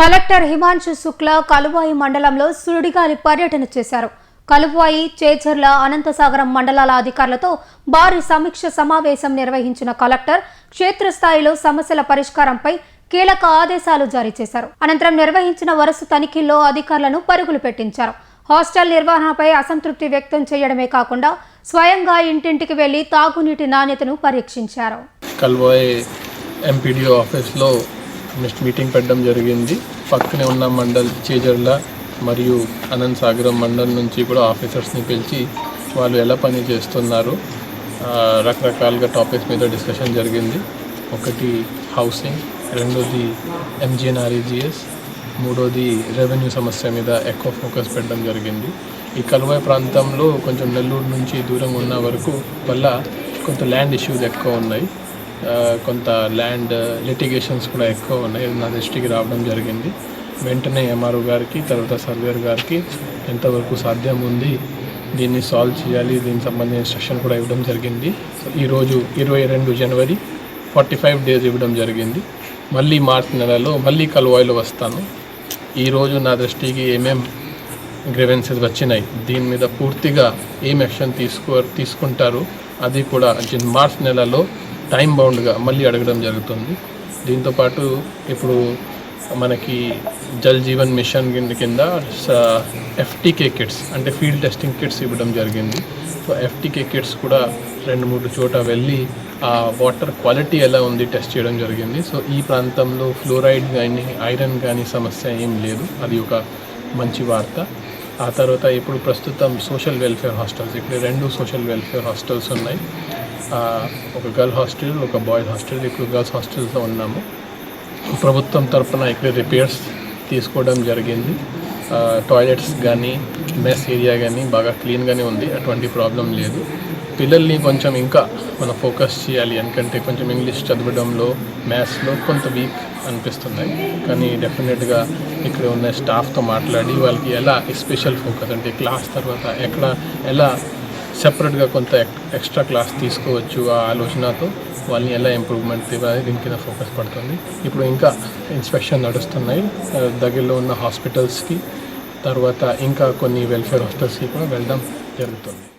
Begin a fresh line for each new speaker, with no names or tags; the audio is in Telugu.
కలెక్టర్ హిమాంశు శుక్లా కలువాయి మండలంలో సుడిగాలి పర్యటన చేశారు. కలువాయి చేచర్ల అనంతసాగరం మండలాల అధికారులతో భారీ సమీక్ష సమావేశం నిర్వహించిన కలెక్టర్ క్షేత్రస్థాయిలో సమస్యల పరిష్కారంపై కీలక ఆదేశాలు జారీ చేశారు. అనంతరం నిర్వహించిన వరుస తనిఖీల్లో అధికారులను పరుగులు పెట్టించారు. హాస్టల్ నిర్వహణపై అసంతృప్తి వ్యక్తం చేయడమే కాకుండా స్వయంగా ఇంటింటికి వెళ్ళి తాగునీటి నాణ్యతను పరీక్షించారు.
కల్వాయి ఎంపీడీఓ ఆఫీస్లో నెక్స్ట్ మీటింగ్ పెట్టడం జరిగింది. పక్కనే ఉన్న మండల్ చేజర్ల మరియు అనంత్ సాగరం మండల్ నుంచి కూడా ఆఫీసర్స్ని పిలిచి వాళ్ళు ఎలా పని చేస్తున్నారు రకరకాలుగా టాపిక్స్ మీద డిస్కషన్ జరిగింది. ఒకటి హౌసింగ్ రెండోది ఎంజిఎన్ఆర్ఈజిఎస్ మూడోది రెవెన్యూ సమస్య మీద ఎక్కువ ఫోకస్ పెట్టడం జరిగింది. ఈ కలువాయి ప్రాంతంలో కొంచెం నెల్లూరు నుంచి దూరంగా ఉన్న వరకు వల్ల కొంత ల్యాండ్ ఇష్యూస్ ఎక్కువ ఉన్నాయి. కొంత ల్యాండ్ లిటిగేషన్స్ కూడా ఎక్కువ ఉన్నాయి. నా దృష్టికి రావడం జరిగింది. వెంటనే ఎంఆర్ఓ గారికి తర్వాత సర్వేర్ గారికి ఎంతవరకు సాధ్యం ఉంది దీన్ని సాల్వ్ చేయాలి దీనికి సంబంధించిన ఇన్స్ట్రక్షన్ కూడా ఇవ్వడం జరిగింది. ఈరోజు ఇరవై రెండు జనవరి ఫార్టీ ఫైవ్ డేస్ ఇవ్వడం జరిగింది. మళ్ళీ మార్చ్ నెలలో మళ్ళీ కలువాయిలో వస్తాను. ఈరోజు నా దృష్టికి ఏమేం గ్రీవెన్సెస్ వచ్చినాయి దీని మీద పూర్తిగా ఏం యాక్షన్ తీసుకో తీసుకుంటారు అది కూడా మార్చ్ నెలలో టైం బౌండ్గా మళ్ళీ అడగడం జరుగుతుంది. దీంతోపాటు ఇప్పుడు మనకి జల్ జీవన్ మిషన్ కింద కింద ఎఫ్టీకే కిట్స్ అంటే ఫీల్డ్ టెస్టింగ్ కిట్స్ ఇవ్వడం జరిగింది. సో ఎఫ్టీకే కిట్స్ కూడా రెండు మూడు చోట వెళ్ళి ఆ వాటర్ క్వాలిటీ ఎలా ఉంది టెస్ట్ చేయడం జరిగింది. సో ఈ ప్రాంతంలో ఫ్లోరైడ్ కానీ ఐరన్ కానీ సమస్య ఏం లేదు. అది ఒక మంచి వార్త. ఆ తర్వాత ఇప్పుడు ప్రస్తుతం సోషల్ వెల్ఫేర్ హాస్టల్స్ ఇక్కడ రెండు సోషల్ వెల్ఫేర్ హాస్టల్స్ ఉన్నాయి. ఒక గర్ల్ హాస్టల్ ఒక బాయ్ హాస్టల్ ఎక్కువ గర్ల్స్ హాస్టల్తో ఉన్నాము. ప్రభుత్వం తరఫున ఇక్కడ రిపేర్స్ తీసుకోవడం జరిగింది. టాయిలెట్స్ కానీ మెస్ ఏరియా కానీ బాగా క్లీన్గానే ఉంది. అటువంటి ప్రాబ్లం లేదు. పిల్లల్ని కొంచెం ఇంకా మనం ఫోకస్ చేయాలి. ఎందుకంటే కొంచెం ఇంగ్లీష్ చదవడంలో మ్యాథ్స్లో కొంత వీక్ అనిపిస్తున్నాయి. కానీ డెఫినెట్గా ఇక్కడ ఉన్న స్టాఫ్తో మాట్లాడి వాళ్ళకి ఎలా స్పెషల్ ఫోకస్ అంటే క్లాస్ తర్వాత ఎక్కడ ఎలా సపరేట్గా కొంత ఎక్- ఎక్స్ట్రా క్లాస్ తీసుకోవచ్చు ఆ ఆలోచనతో. వాళ్ళని ఎలా ఇంప్రూవ్మెంట్ ఇవ్వాలి దీని కింద ఫోకస్ పడుతుంది. ఇప్పుడు ఇంకా ఇన్స్పెక్షన్ నడుస్తున్నాయి. దగ్గరలో ఉన్న హాస్పిటల్స్కి తర్వాత ఇంకా కొన్ని వెల్ఫేర్ హాస్టల్స్కి కూడా వెళ్ళడం జరుగుతుంది.